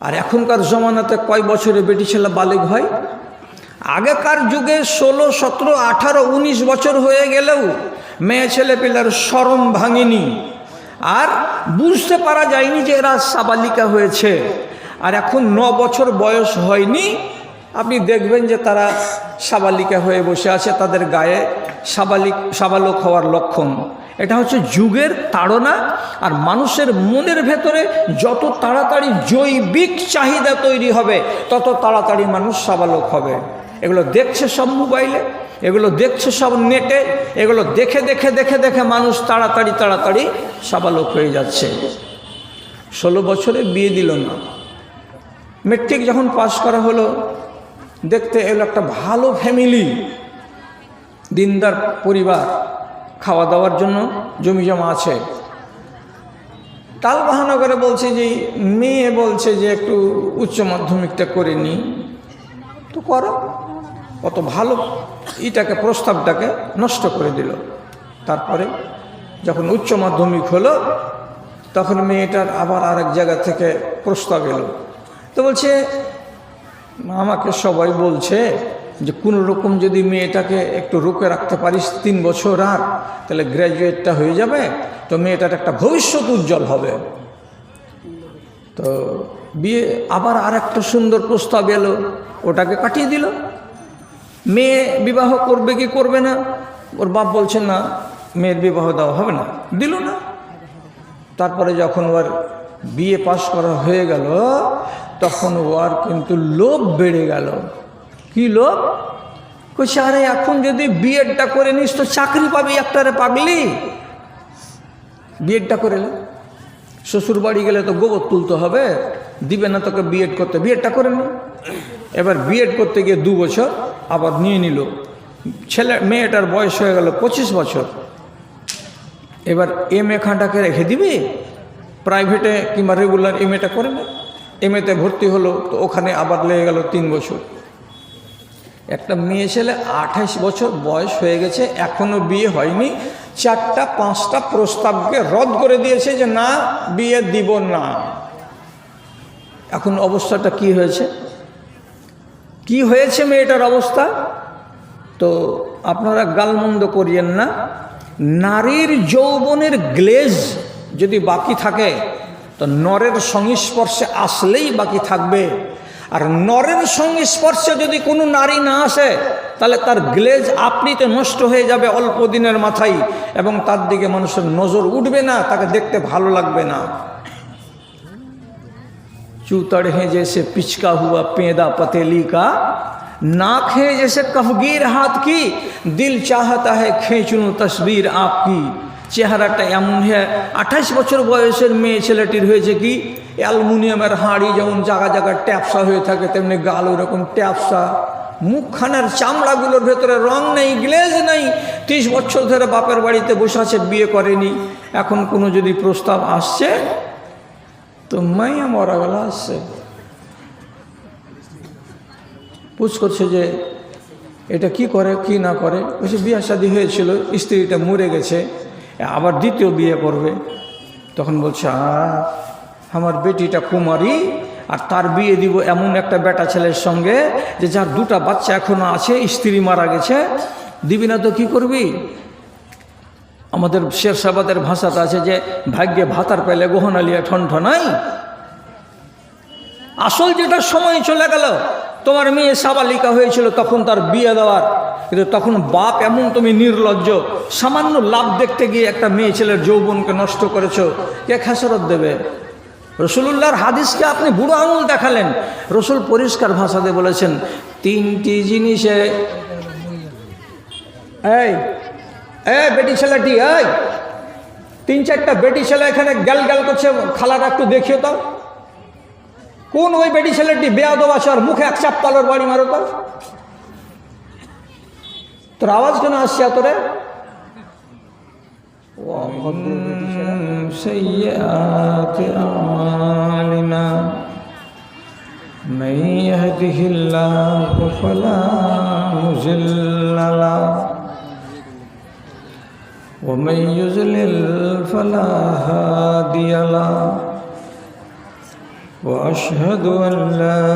আর এখনকার জমানাতে কয় বছরে বেটি ছেলে বালেগ হয়? আগেকার যুগে ষোলো, সতেরো, আঠারো, উনিশ বছর হয়ে গেলেও মেয়ে ছেলে পেলার সরম ভাঙেনি। আর বুঝতে পারা যায়নি যে এরা সাবালিকা হয়েছে। আর এখন ন বছর বয়স হয়নি। আপনি দেখবেন যে তারা সাবালিকা হয়ে বসে আছে, তাদের গায়ে সাবালিক, সাবালক হওয়ার লক্ষণ। এটা হচ্ছে যুগের তাড়না, আর মানুষের মনের ভেতরে যত তাড়াতাড়ি জৈবিক চাহিদা তৈরি হবে, তত তাড়াতাড়ি মানুষ সাবালক হবে। এগুলো দেখছে সব মোবাইলে, এগুলো দেখছে সব নেটে, এগুলো দেখে দেখে দেখে দেখে মানুষ তাড়াতাড়ি তাড়াতাড়ি সাবালক হয়ে যাচ্ছে। ষোলো বছরে বিয়ে দিল না। মেট্রিক যখন পাশ করা হলো, দেখতে এলো একটা ভালো ফ্যামিলি দিনদার পরিবার। খাওয়া দাওয়ার জন্য জমি জমা আছে। তাল বাহানা করে বলছে যে, মেয়ে বলছে যে, একটু উচ্চ মাধ্যমিকটা করে নি। তো করো। কত ভালো ইটাকে, প্রস্তাবটাকে নষ্ট করে দিল। তারপরে যখন উচ্চ মাধ্যমিক হলো, তখন মেয়েটার আবার আরেক জায়গা থেকে প্রস্তাব এলো। তো বলছে, আমাকে সবাই বলছে যে কোনো রকম যদি মেয়েটাকে একটু রুকে রাখতে পারিস তিন বছর আর, তাহলে গ্র্যাজুয়েটটা হয়ে যাবে, তো মেয়েটার একটা ভবিষ্যৎ উজ্জ্বল হবে। তো বিয়ে আবার আর একটা সুন্দর প্রস্তাব এলো, ওটাকে কাটিয়ে দিল। মেয়ে বিবাহ করবে কি করবে না, ওর বাপ বলছেন, না, মেয়ের বিবাহ দেওয়া হবে না। দিল না। তারপরে যখন ওর বিয়ে পাশ করা হয়ে গেল, তখন ওর কিন্তু লোভ বেড়ে গেল। কি লোভ কইছে আরে এখন যদি বিএডটা করে নিস তো চাকরি পাবি একটারে পাগলি। বিএডটা করে নে। শ্বশুর বাড়ি গেলে তো গোবর তুলতে হবে, দিবে না তোকে বিএড করতে। বিএডটা করে নি। এবার বিএড করতে গিয়ে দু বছর, আবার নিয়ে নিল। ছেলে, মেয়েটার বয়স হয়ে গেল পঁচিশ বছর। এবার এম এ রেখে দিবি? প্রাইভেটে কিংবা রেগুলার এম এটা করে না। এম এতে ভর্তি হলো, তো ওখানে আবার লেগে গেল তিন বছর। একটা মেয়ে ছেলে আঠাইশ বছর বয়স হয়ে গেছে এখনও বিয়ে হয়নি। চারটা, পাঁচটা প্রস্তাবকে রদ করে দিয়েছে যে না, বিয়ে দিব না। এখন অবস্থাটা কি হয়েছে? কি হয়েছে মেয়েটার অবস্থা? তো আপনারা গালমন্দ করিয়েন না। নারীর যৌবনের গ্লেজ যদি বাকি থাকে, তো নরের সংস্পর্শে আসলেই বাকি থাকবে। আর নরের সংস্পর্শে যদি কোনো নারী না আসে তাহলে তার গ্লেজ আপনিতে নষ্ট হয়ে যাবে অল্প দিনের মাথায় এবং তার দিকে মানুষের নজর উঠবে না তাকে দেখতে ভালো লাগবে না चूतड़ है जैसे पिचका हुआ पेदा पतेली का नाक है जैसे कफगीर हाथ की दिल चाहता है खींच लूँ तस्वीर आपकी চেহারাটা এমন হ্যাঁ আঠাশ বছর বয়সের মেয়ে ছেলেটির হয়েছে কি অ্যালুমিনিয়ামের হাঁড়ি যেমন জায়গা জায়গায় ট্যাপসা হয়ে থাকে, তেমনি গাল ওরকম ট্যাপসা। মুখখানার চামড়াগুলোর ভেতরে রং নেই, গ্লেজ নেই। ত্রিশ বছর ধরে বাপের বাড়িতে বসে আছে, বিয়ে করেনি। এখন কোনো যদি প্রস্তাব আসছে, তো মাইয়া মরা গেল আসছে। পুছ করছে যে এটা কি করে, কি না করে? বলছে, বিয়ে শাদি হয়েছিল, স্ত্রীটা মরে গেছে, আবার দ্বিতীয় বিয়ে করবে। তখন বলছে আ আমার বেটিটা কুমারী, আর তার বিয়ে দিব এমন একটা বেটা ছেলের সঙ্গে যে যার দুটা বাচ্চা এখনও আছে, স্ত্রী মারা গেছে। দিবি না তো কি করবি? আমাদের শেরশাবাদের ভাষাটা আছে যে, ভাগ্যে ভাতার পেলে গহনা লিয়া ঠনঠনাই। আসল যেটা সময় চলে গেল, তোমার মেয়ে সাবালিকা হয়েছিল তখন তার বিয়ে দেওয়ার। কিন্তু তখন বাপ এমন তুমি নির্লজ্জ, সামান্য লাভ দেখতে গিয়ে একটা মেয়ে ছেলের যৌবনকে নষ্ট করেছ। কে খেসরত দেবে? রসুল্লাহর হাদিসকে আপনি বুড়ো আঙুল দেখালেন। রসুল পরিষ্কার ভাষাতে বলেছেন, তিনটি জিনিসে এই এ বেটি ছেলেটি, এই, তিন চারটা বেটি ছেলে এখানে গ্যাল গ্যাল করছে, খালাটা একটু দেখিও তো কোন ওই বেটি ছেলেটি বেয়াদব আছে আর মুখে এক চাপ্পালোর বাড়ি মারো তো? তোর আওয়াজ কেন আসছে سيئات أعمالنا. من يهده الله فلا مضل له. ومن يضلل فلا هادي له. وأشهد أن لا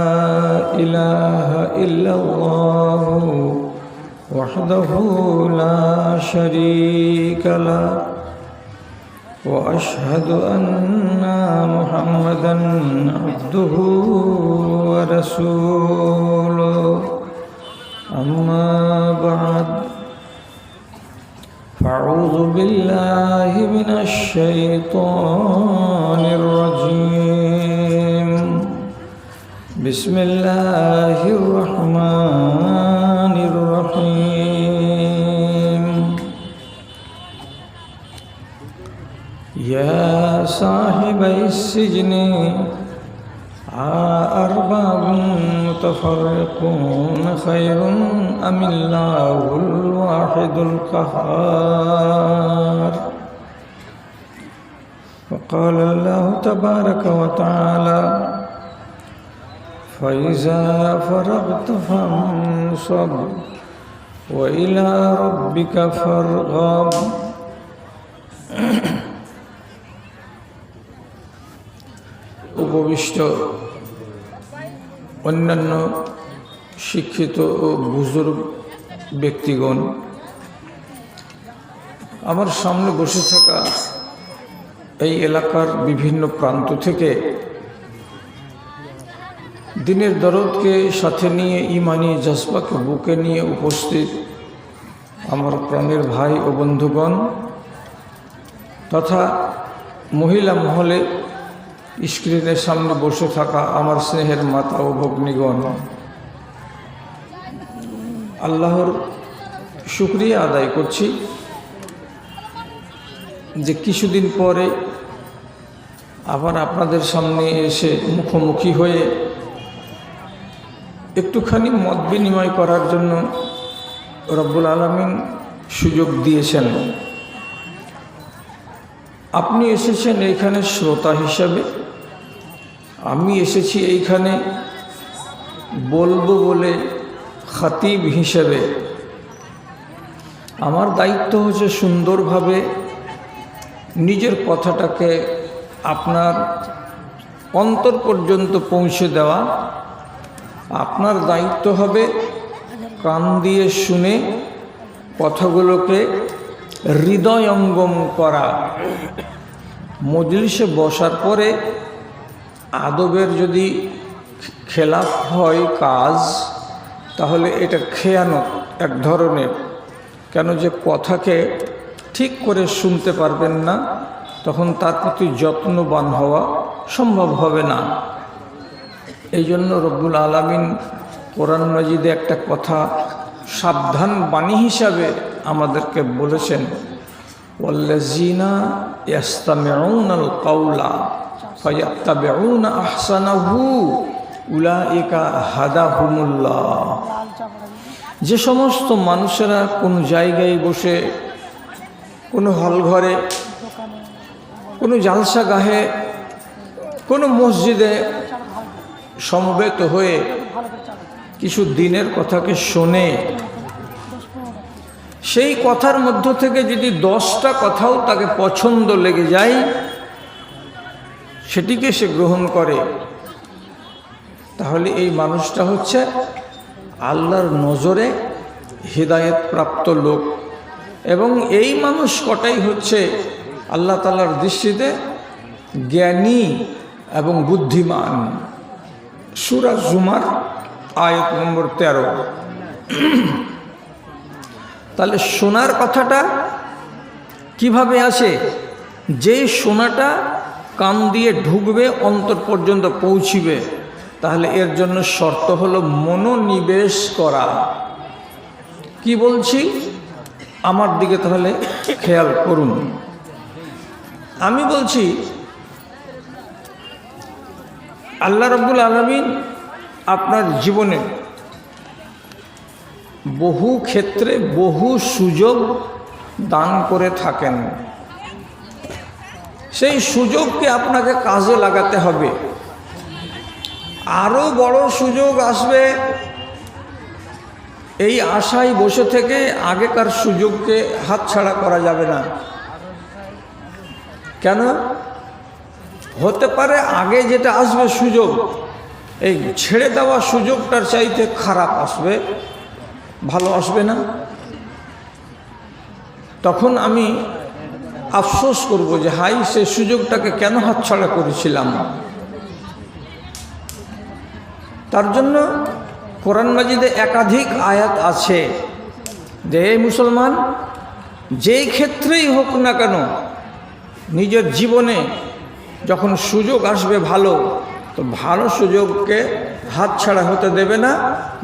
إله إلا الله وحده لا شريك له. واشهد ان محمدا عبده ورسوله اما بعد فاعوذ بالله من الشيطان الرجيم بسم الله الرحمن صاحبي السجن أأرباب متفرقون خير أم الله الواحد القهار وقال الله تبارك وتعالى فإذا فرغت فانصب وإلى ربك فارغب উপবিষ্ট অন্যান্য শিক্ষিত ও বুজুর্গ ব্যক্তিগণ। আমার সামনে বসে থাকা এই এলাকার বিভিন্ন প্রান্ত থেকে দিনের দরদকে সাথে নিয়ে ইমানি জজবাকে বুকে নিয়ে উপস্থিত আমার প্রাণের ভাই ও বন্ধুগণ, তথা মহিলা মহলে স্ক্রিনের সামনে বসে থাকা আমার স্নেহের মাতা ও ভগ্নীগণ, আল্লাহর শুক্রিয়া আদায় করছি যে কিছুদিন পরে আবার আপনাদের সামনে এসে মুখোমুখি হয়ে একটুখানি মত বিনিময় করার জন্য রব্বুল আলমিন সুযোগ দিয়েছেন। আপনি এসেছেন এইখানে শ্রোতা হিসাবে। আমি এসেছি এইখানে বলব বলে খাতিব হিসেবে। আমার দায়িত্ব হচ্ছে সুন্দরভাবে নিজের কথাটাকে আপনার অন্তর পর্যন্ত পৌঁছে দেওয়া। আপনার দায়িত্ব হবে কান দিয়ে শুনে কথাগুলোকে হৃদয়ঙ্গম করা। মজলিসে বসার পরে আদবের যদি খেলাফ হয় কাজ, তাহলে এটা খেয়ানত এক ধরনের। কেন যে কথাকে ঠিক করে শুনতে পারবেন না, তখন তার প্রতি যত্নবান হওয়া সম্ভব হবে না। এই জন্য রব্বুল আলমিন কোরআন মাজিদে একটা কথা সাবধান বাণী হিসাবে আমাদেরকে বলেছেন ওয়াল্লাজিনা ইয়াস্তামিউনাল কাউলা ফায়াত্তাবিউনা যে সমস্ত মানুষেরা কোনো জায়গায় বসে, কোনো হল ঘরে কোনো জালসা গাহে কোনো মসজিদে সমবেত হয়ে কিছু দিনের কথাকে শোনে, সেই কথার মধ্য থেকে যদি দশটা কথাও তাকে পছন্দ লেগে যায় সেটিকে সে গ্রহণ করে। তাহলে এই মানুষটা হচ্ছে আল্লাহর নজরে হৃদায়ত প্রাপ্ত লোক। এবং এই মানুষ কটাই হচ্ছে আল্লাহ তালার দৃষ্টিতে জ্ঞানী এবং বুদ্ধিমান। সুরা জুমার আয়ত নম্বর তেরো। তাহলে সোনার কথাটা কীভাবে আসে? যে শোনাটা কান দিয়ে ঢুকবে, অন্তর পর্যন্ত পৌঁছিবে। তাহলে এর জন্য শর্ত হলো মনোনিবেশ করা। কি বলছি? আমার দিকে তাহলে খেয়াল করুন। আমি বলছি, আল্লাহ রব্বুল আলমিন আপনার জীবনে বহু ক্ষেত্রে বহু সুযোগ দান করে থাকেন। সেই সুযোগকে আপনাকে কাজে লাগাতে হবে। আরও বড় সুযোগ আসবে এই আশায় বসে থেকে আগেকার সুযোগকে হাতছাড়া করা যাবে না। কেন? হতে পারে আগে যেটা আসবে সুযোগ, এই ছেড়ে দেওয়া সুযোগটার চাইতে খারাপ আসবে, ভালো আসবে না। তখন আমি আফসোস করব যে, হাই, সে সুযোগটাকে কেন হাতছাড়া করেছিলাম? তার জন্য কোরআন মাজিদে একাধিক আয়াত আছে যে মুসলমান, যেই ক্ষেত্রেই হোক না কেন, নিজের জীবনে যখন সুযোগ আসবে ভালো, তো ভালো সুযোগকে হাতছাড়া হতে দেবে না,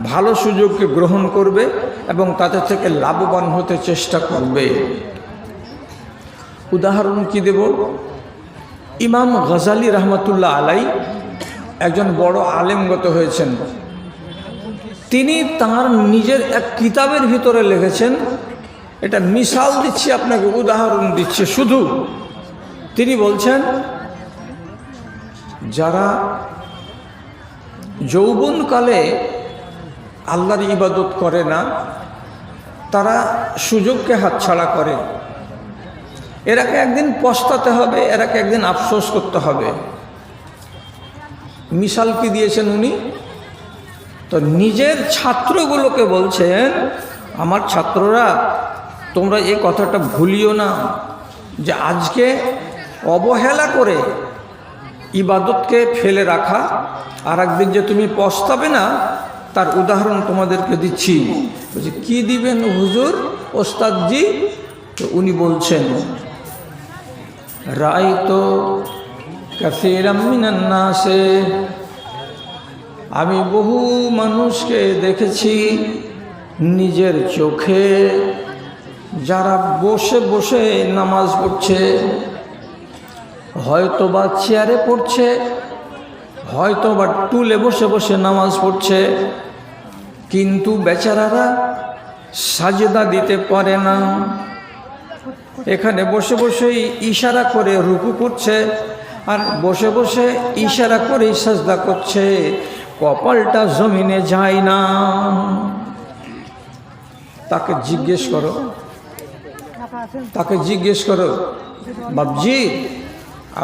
ভালো সুযোগকে গ্রহণ করবে এবং তাদের থেকে লাভবান হতে চেষ্টা করবে। উদাহরণ কি দেব? ইমাম গজালি রহমতুল্লাহ আলাই একজন বড় আলেমগত হয়েছেন। তিনি তার নিজের এক কিতাবের ভিতরে লিখেছেন, এটা মিশাল দিচ্ছি আপনাকে, উদাহরণ দিচ্ছে শুধু। তিনি বলছেন, যারা যৌবনকালে আল্লাহর ইবাদত করে না, তারা সুযোগকে হাতছাড়া করে। এরাকে একদিন পস্তাতে হবে, এরাকে একদিন আফসোস করতে হবে। মিশাল কি দিয়েছেন উনি? তো নিজের ছাত্রগুলোকে বলছেন, আমার ছাত্ররা, তোমরা এই কথাটা ভুলিও না যে আজকে অবহেলা করে ইবাদতকে ফেলে রাখা আর একদিন যে তুমি পস্তাবে না, তার উদাহরণ তোমাদেরকে দিচ্ছি। বলছি, কী দিবেন হুজুর ওস্তাদজি? তো উনি বলছেন রায় তো কাসিরামিনান্নাসে আমি বহু মানুষকে দেখেছি নিজের চোখে। যারা বসে বসে নামাজ পড়ছে হয়তো বা চেয়ারে পড়ছে হয়তো বা টুলে বসে বসে নামাজ পড়ছে। কিন্তু বেচারারা সাজদা দিতে পারে না। এখানে বসে বসেই ইশারা করে রুকু করছে আর বসে বসে ইশারা করে সাজদা করছে, কপালটা জমিনে যায় না। তাকে জিজ্ঞেস করো, তাকে জিজ্ঞেস করো বাবজি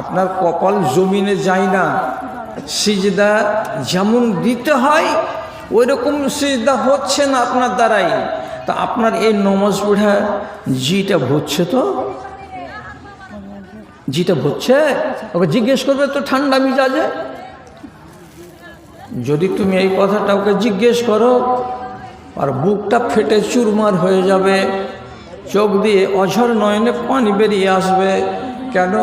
আপনার কপাল জমিনে যায় না, সিজদা যেমন দিতে হয় ওই রকম সিজদা হচ্ছে না আপনার দ্বারাই। তা আপনার এই নমাজ পড়া জিটা ভরছে তো? জিটা ভরছে ওকে জিজ্ঞেস করবে তো ঠান্ডা মিজাজে? যদি তুমি এই কথাটা ওকে জিজ্ঞেস করো, আর বুকটা ফেটে চুরমার হয়ে যাবে, চোখ দিয়ে অঝর নয়নে পানি বেরিয়ে আসবে, কেন?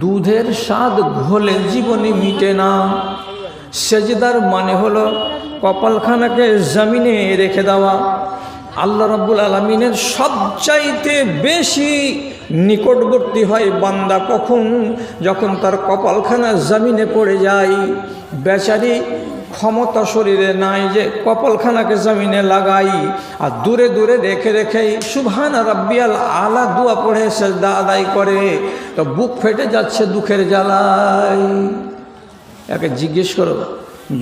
দুধের স্বাদ ঘোলে জীবনে মিটে না। সেজদার মানে হলো কপালখানাকে জমিনে রেখে দেওয়া। আল্লাহ রব্বুল আলমিনের সবচাইতে বেশি নিকটবর্তী হয় বান্দা কখন? যখন তার কপালখানা জমিনে পড়ে যায়। বেচারি ক্ষমতা শরীরে নাই যে কপালখানাকে জমিনে লাগাই। আর দূরে দূরে রেখে রেখেই সুভান রাব্বিয়াল আলা দুয়া পড়ে, সেজদা আদায় করে। তো বুক ফেটে যাচ্ছে দুঃখের জ্বালাই একে জিজ্ঞেস করো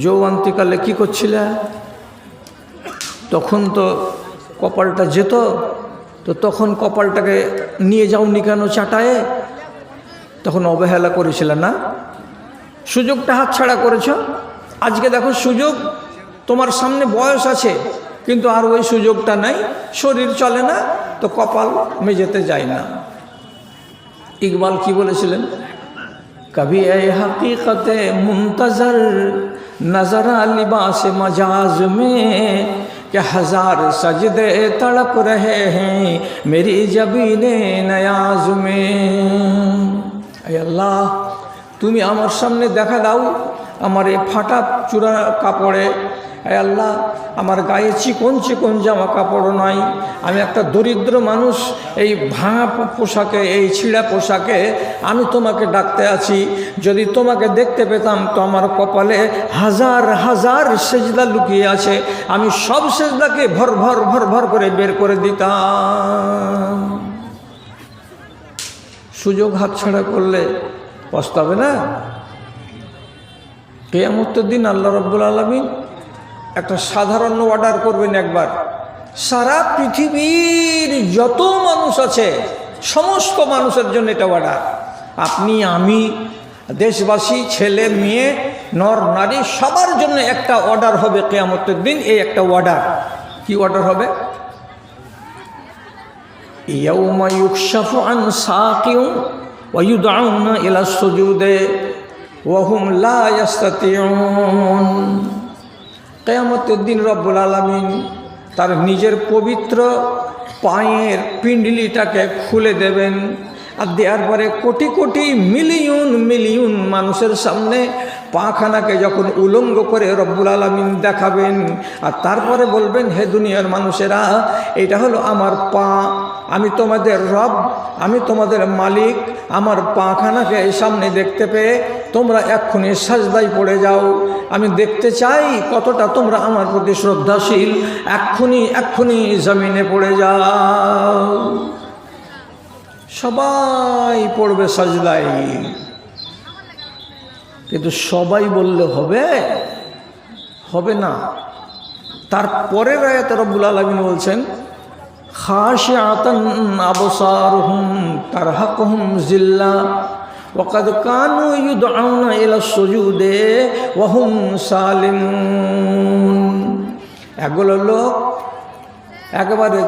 যৌবন্তিকালে কী করছিলে তখন তো কপালটা যেত, তো তখন কপালটাকে নিয়ে যাও নি কেন চাটায়ে? তখন অবহেলা করেছিল না। সুযোগটা হাতছাড়া করেছ। আজকে দেখো সুযোগ, তোমার সামনে বয়স আছে, কিন্তু আর ওই সুযোগটা নাই, শরীর চলে না, তো কপাল মেজেতে যায় না। ইকবাল কি বলেছিলেন? কবি এ হাকিকতে মুমতাজার নজর আলিবাসে মজাজ মে कि हजार सजदे तड़प रहे हैं मेरी जबीने नयाज में এ আল্লাহ তুমি আমার সামনে দেখা দাও আমার এই ফাটা চূড়া কাপড়ে এ আল্লাহ আমার গায়ে চিকন চিকন জামা কাপড় নাই। আমি একটা দরিদ্র মানুষ, এই ভাঙা পোশাকে, এই ছিঁড়া পোশাকে আমি তোমাকে ডাকতে আছি। যদি তোমাকে দেখতে পেতাম তো আমার কপালে হাজার হাজার সেজদা লুকিয়ে আছে। আমি সব সেজদাকে ভর ভর ভর ভর করে বের করে দিতাম। সুযোগ হাতছাড়া করলে পস্তাবে না? কেয়ামতের দিন আল্লাহ রব্বুল আলমিন একটা সাধারণ অর্ডার করবেন একবার। সারা পৃথিবীর যত মানুষ আছে, সমস্ত মানুষের জন্য এটা অর্ডার আপনি, আমি, দেশবাসী, ছেলে, মেয়ে, নর, নারী, সবার জন্য একটা অর্ডার হবে কেয়ামতের দিন, এই একটা অর্ডার কি অর্ডার হবে? ইয়াউমায়ুকশাফু আন লা কেয়ামতের দিন রব্বুল আলমিন তার নিজের পবিত্র পায়ের পিণ্ডলিটাকে খুলে দেবেন আর দেওয়ার পরে কোটি কোটি মিলিয়ন মিলিয়ন মানুষের সামনে পাখানাকে যখন উলঙ্গ করে রব্বুল আলমিন দেখাবেন আর তারপরে বলবেন, হে দুনিয়ার মানুষেরা, এটা হলো আমার পা। আমি তোমাদের রব, আমি তোমাদের মালিক। আমার পাখানাকে সামনে দেখতে পেয়ে তোমরা এক্ষুনি সাজদাই পড়ে যাও। আমি দেখতে চাই কতটা তোমরা আমার প্রতি শ্রদ্ধাশীল। এক্ষুনি এক্ষুনি জমিনে পড়ে যাও। সবাই পড়বে সাজদাই কিন্তু সবাই বললে হবে? হবে না। তার তারপরের আয়াত রব্বুল আলমিন বলছেন খাশিআতান আবসারুহুম, তারহাকুহুম জিল্লা। وقد كانوا يدعون إلى السجود وهم সালিমুন এগুলো লোক একেবারে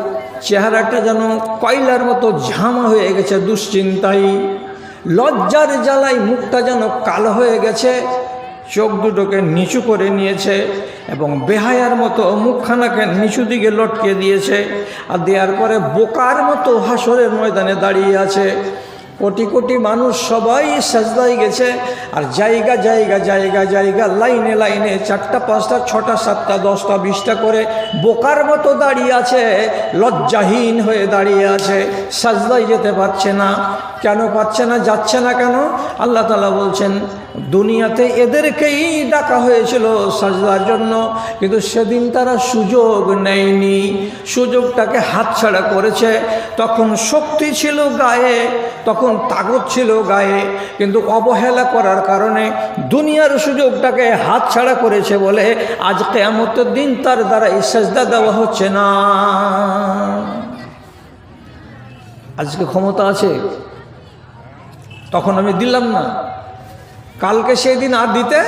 চেহারাটা যেন কয়লার মতো ঝামা হয়ে গেছে দুশ্চিন্তায় লজ্জার জ্বালাই মুখটা যেন কালো হয়ে গেছে চোখ দুটোকে নিচু করে নিয়েছে এবং বেহায়ার মতো মুখখানাকে নিচু দিকে লটকে দিয়েছে আর দেওয়ার পরে বোকার মতো হাসরের ময়দানে দাঁড়িয়ে আছে কোটি কোটি মানুষ সবাই সাজদাই গেছে, আর জায়গা জায়গা জায়গা জায়গা, লাইনে লাইনে, চারটা, পাঁচটা, ছটা, সাতটা, দশটা, বিশটা করে বোকার মতো দাঁড়িয়ে আছে, লজ্জাহীন হয়ে দাঁড়িয়ে আছে সাজদাই যেতে পারছে না। কেন পাচ্ছে না, যাচ্ছে না কেন? আল্লাহ তালা বলছেন, দুনিয়াতে এদেরকেই ডাকা হয়েছিল সাজদার জন্য, কিন্তু সেদিন তারা সুযোগ নেয়নি। সুযোগটাকে হাতছাড়া করেছে। তখন শক্তি ছিল গায়ে, তখন তাগত ছিল গায়ে, কিন্তু অবহেলা করার কারণে দুনিয়ার সুযোগটাকে হাতছাড়া করেছে বলে আজ কেয়ামতের দিন তার দ্বারা এই সাজদা দেওয়া হচ্ছে না। আজকে ক্ষমতা আছে, তখন আমি দিলাম না। কালকে সেই দিন আর দিতে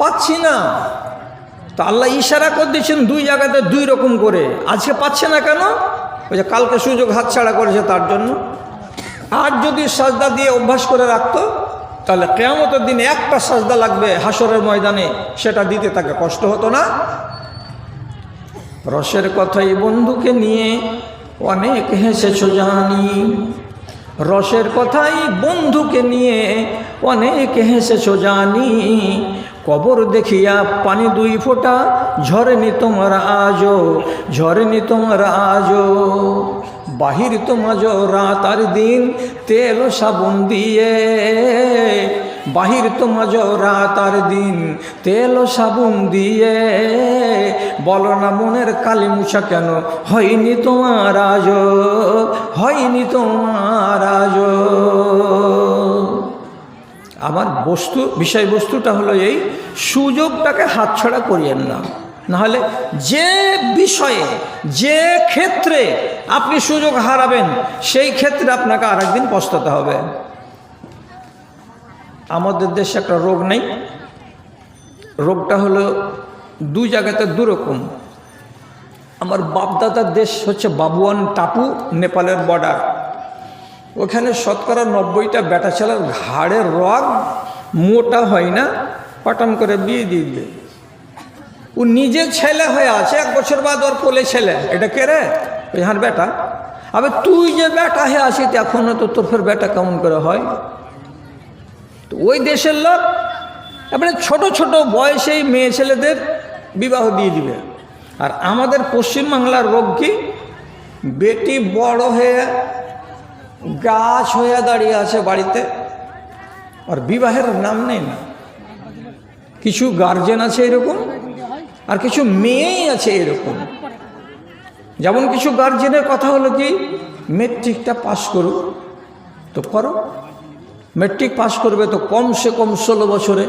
পাচ্ছি না। তো আল্লাহ ইশারা করে দিচ্ছেন দুই জায়গাতে দুই রকম করে। আজকে পাচ্ছে না কেন? ওই যে কালকে সুযোগ হাতছাড়া করেছে তার জন্য। আর যদি সাজদা দিয়ে অভ্যাস করে রাখত, তাহলে কেয়ামতের দিনে একটা সাজদা লাগবে হাসরের ময়দানে, সেটা দিতে তাকে কষ্ট হতো না। রসের কথাই বন্ধুকে নিয়ে অনেক হেসেছ জানি। রসের কথাই বন্ধুকে নিয়ে অনেক হেসেছ জানি। কবর দেখিয়া পানি দুই ফোঁটা, ঝরেনি তোমার আজো ঝরেনি তোমার আজো বাহির তোমাজ রাত আর দিন তেল সাবুন দিয়ে। বাহির তোমাজ রাত আর দিন তেল সাবুন দিয়ে। বলো না মনের কালি মুছা কেন? হয়নি তোমার আজ হয়নি তোমার আজ আমার বস্তু, বিষয়বস্তুটা হলো এই, সুযোগটাকে হাতছাড়া করিয়েন না। নাহলে যে বিষয়ে, যে ক্ষেত্রে আপনি সুযোগ হারাবেন, সেই ক্ষেত্রে আপনাকে আরেকদিন পস্তাতে হবে। আমাদের দেশে একটা রোগ নেই। রোগটা হলো দুই জায়গাতে দুরকম। আমার বাপদাদার দেশ হচ্ছে বাবুয়ান টাপু, নেপালের বর্ডার। ওখানে শতকরা নব্বইটা বেটা ছেলের ঘাড়ের রগ মোটা হয় না পাটাম করে বিয়ে দিয়ে দিবে ও নিজে ছেলে হয়ে আছে, এক বছর বাদ ওর কোলে ছেলে। এটা কে রে? হার বেটা। আবে তুই যে বেটা হয়ে আসিস এখন তো তোর ফের বেটা কেমন করে হয়? তো ওই দেশের লোক, এবারে ছোট ছোট বয়সেই মেয়ে ছেলেদের বিবাহ দিয়ে দিবে। আর আমাদের পশ্চিমবাংলার রোগ কি? বেটি বড় হয়ে গাছ হয়ে দাঁড়িয়ে আছে বাড়িতে। আর বিবাহের নাম নেই না। কিছু গার্জেন আছে এরকম? আর কিছু মেয়েই আছে এরকম। যেমন কিছু গার্জেনের কথা হলো কি মেট্রিকটা পাশ করুক, তো করো। মেট্রিক পাশ করবে তো কমসে কম ষোলো বছরে।